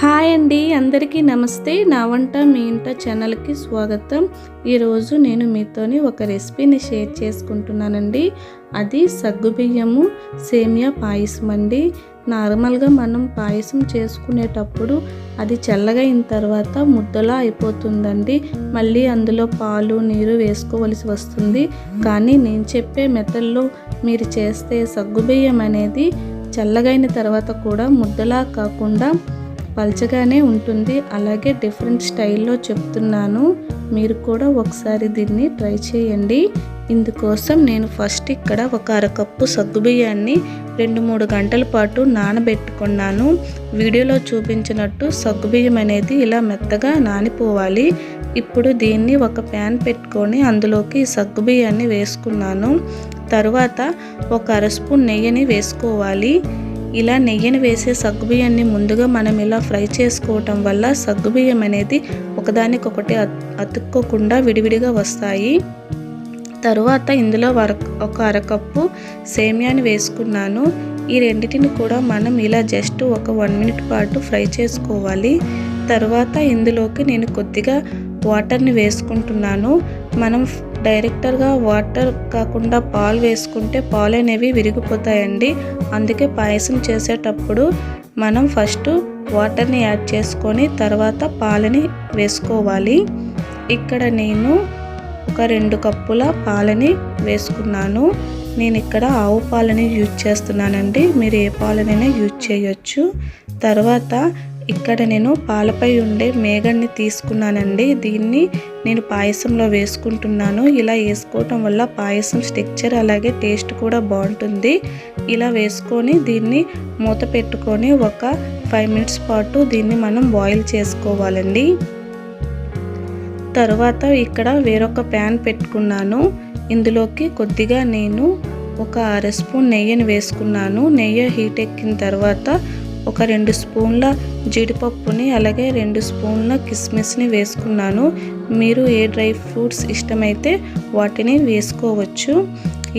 Hi అండి అందరికీ నమస్తే. నా వంట మీ ఇంట ఛానల్కి స్వాగతం. ఈరోజు నేను మీతోని ఒక రెసిపీని షేర్ చేసుకుంటున్నానండి. అది సగ్గుబియ్యము సేమియా పాయసం అండి. నార్మల్గా మనం పాయసం చేసుకునేటప్పుడు అది చల్లగా అయిన తర్వాత ముద్దలా అయిపోతుందండి. మళ్ళీ అందులో పాలు నీరు వేసుకోవలసి వస్తుంది. కానీ నేను చెప్పే మెథడ్లో మీరు చేస్తే సగ్గుబియ్యం అనేది చల్లగైన తర్వాత కూడా ముద్దలా కాకుండా పల్చగానే ఉంటుంది. అలాగే డిఫరెంట్ స్టైల్లో చెప్తున్నాను. మీరు కూడా ఒకసారి దీన్ని ట్రై చేయండి. ఇందుకోసం నేను ఫస్ట్ ఇక్కడ ఒక అరకప్పు సగ్గుబియ్యాన్ని రెండు మూడు గంటల పాటు నానబెట్టుకున్నాను. వీడియోలో చూపించినట్టు సగ్గుబియ్యం అనేది ఇలా మెత్తగా నానిపోవాలి. ఇప్పుడు దీన్ని ఒక ప్యాన్ పెట్టుకొని అందులోకి సగ్గుబియ్యాన్ని వేసుకున్నాను. తర్వాత ఒక అర స్పూన్ నెయ్యిని వేసుకోవాలి. ఇలా నెయ్యిని వేసే సగ్గుబియ్యాన్ని ముందుగా మనం ఇలా ఫ్రై చేసుకోవటం వల్ల సగ్గుబియ్యం అనేది ఒకదానికొకటి అతుక్కోకుండా విడివిడిగా వస్తాయి. తరువాత ఇందులో వర ఒక అరకప్పు సేమియాని వేసుకున్నాను. ఈ రెండింటిని కూడా మనం ఇలా జస్ట్ ఒక వన్ మినిట్ పాటు ఫ్రై చేసుకోవాలి. తర్వాత ఇందులోకి నేను కొద్దిగా వాటర్ని వేసుకుంటున్నాను. మనం డైరెక్టర్గా వాటర్ కాకుండా పాలు వేసుకుంటే పాలు అనేవి విరిగిపోతాయండి. అందుకే పాయసం చేసేటప్పుడు మనం ఫస్ట్ వాటర్ని యాడ్ చేసుకొని తర్వాత పాలని వేసుకోవాలి. ఇక్కడ నేను ఒక రెండు కప్పుల పాలని వేసుకున్నాను. నేను ఇక్కడ ఆవు పాలని యూజ్ చేస్తున్నానండి. మీరు ఏ పాలనైనా యూజ్ చేయొచ్చు. తర్వాత ఇక్కడ నేను పాలపై ఉండే మేగడ్ని తీసుకున్నానండి. దీన్ని నేను పాయసంలో వేసుకుంటున్నాను. ఇలా వేసుకోవటం వల్ల పాయసం స్ట్రక్చర్ అలాగే టేస్ట్ కూడా బాగుంటుంది. ఇలా వేసుకొని దీన్ని మూత పెట్టుకొని ఒక ఫైవ్ మినిట్స్ పాటు దీన్ని మనం బాయిల్ చేసుకోవాలండి. తర్వాత ఇక్కడ వేరొక ప్యాన్ పెట్టుకున్నాను. ఇందులోకి కొద్దిగా నేను ఒక అర స్పూన్ నెయ్యిని వేసుకున్నాను. నెయ్యి హీట్ ఎక్కిన తర్వాత ఒక రెండు స్పూన్ల జీడిపప్పుని అలాగే రెండు స్పూన్ల కిస్మిస్ని వేసుకున్నాను. మీరు ఏ డ్రై ఫ్రూట్స్ ఇష్టమైతే వాటిని వేసుకోవచ్చు.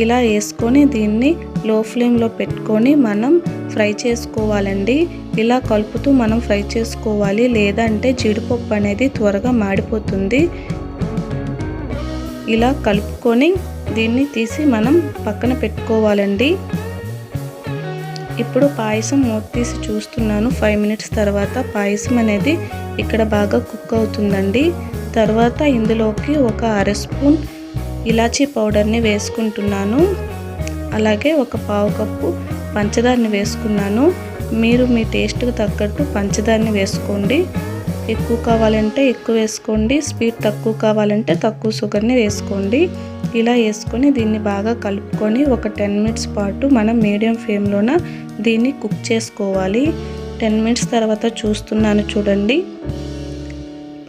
ఇలా వేసుకొని దీన్ని లో ఫ్లేమ్లో పెట్టుకొని మనం ఫ్రై చేసుకోవాలండి. ఇలా కలుపుతూ మనం ఫ్రై చేసుకోవాలి. లేదంటే జీడిపప్పు అనేది త్వరగా మాడిపోతుంది. ఇలా కలుపుకొని దీన్ని తీసి మనం పక్కన పెట్టుకోవాలండి. ఇప్పుడు పాయసం మూత తీసి చూస్తున్నాను. ఫైవ్ మినిట్స్ తర్వాత పాయసం అనేది ఇక్కడ బాగా కుక్ అవుతుందండి. తర్వాత ఇందులోకి ఒక అర స్పూన్ ఇలాచీ పౌడర్ని వేసుకుంటున్నాను. అలాగే ఒక పావు కప్పు పంచదారని వేసుకున్నాను. మీరు మీ టేస్ట్కి తగ్గట్టు పంచదారని వేసుకోండి. ఎక్కువ కావాలంటే ఎక్కువ వేసుకోండి. స్వీట్ తక్కువ కావాలంటే తక్కువ షుగర్ని వేసుకోండి. ఇలా వేసుకొని దీన్ని బాగా కలుపుకొని ఒక టెన్ మినిట్స్ పాటు మనం మీడియం ఫ్లేమ్లోన దీన్ని కుక్ చేసుకోవాలి. టెన్ మినిట్స్ తర్వాత చూస్తున్నాను చూడండి.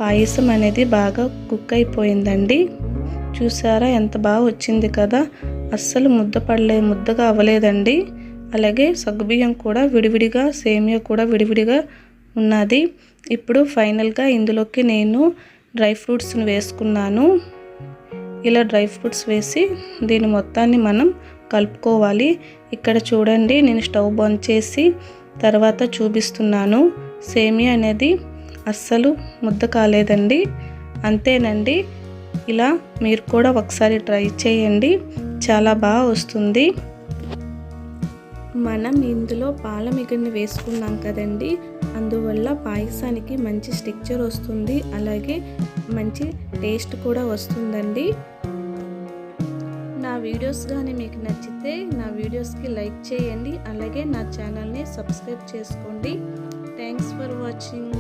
పాయసం అనేది బాగా కుక్ అయిపోయిందండి. చూసారా ఎంత బాగా వచ్చింది కదా? అస్సలు ముద్ద పడలే ముద్దగా అవ్వలేదండి. అలాగే సగ్గుబియ్యం కూడా విడివిడిగా సేమియా కూడా విడివిడిగా ఉన్నది. ఇప్పుడు ఫైనల్గా ఇందులోకి నేను డ్రై ఫ్రూట్స్ని వేసుకున్నాను. ఇలా డ్రై ఫ్రూట్స్ వేసి దీని మొత్తాన్ని మనం కలుపుకోవాలి. ఇక్కడ చూడండి నేను స్టవ్ బంద్ చేసి తర్వాత చూపిస్తున్నాను. సేమియా అనేది అస్సలు ముద్ద కాలేదండి. అంతేనండి. ఇలా మీరు కూడా ఒకసారి ట్రై చేయండి. చాలా బాగా వస్తుంది. మనం ఇందులో పాల మిగడిని వేసుకున్నాం కదండి. అందువల్ల పాయసానికి మంచి స్ట్రక్చర్ వస్తుంది అలాగే మంచి టేస్ట్ కూడా వస్తుందండి. నా వీడియోస్ కానీ మీకు నచ్చితే నా వీడియోస్కి లైక్ చేయండి అలాగే నా ఛానల్ని సబ్స్క్రైబ్ చేసుకోండి. Thanks for watching.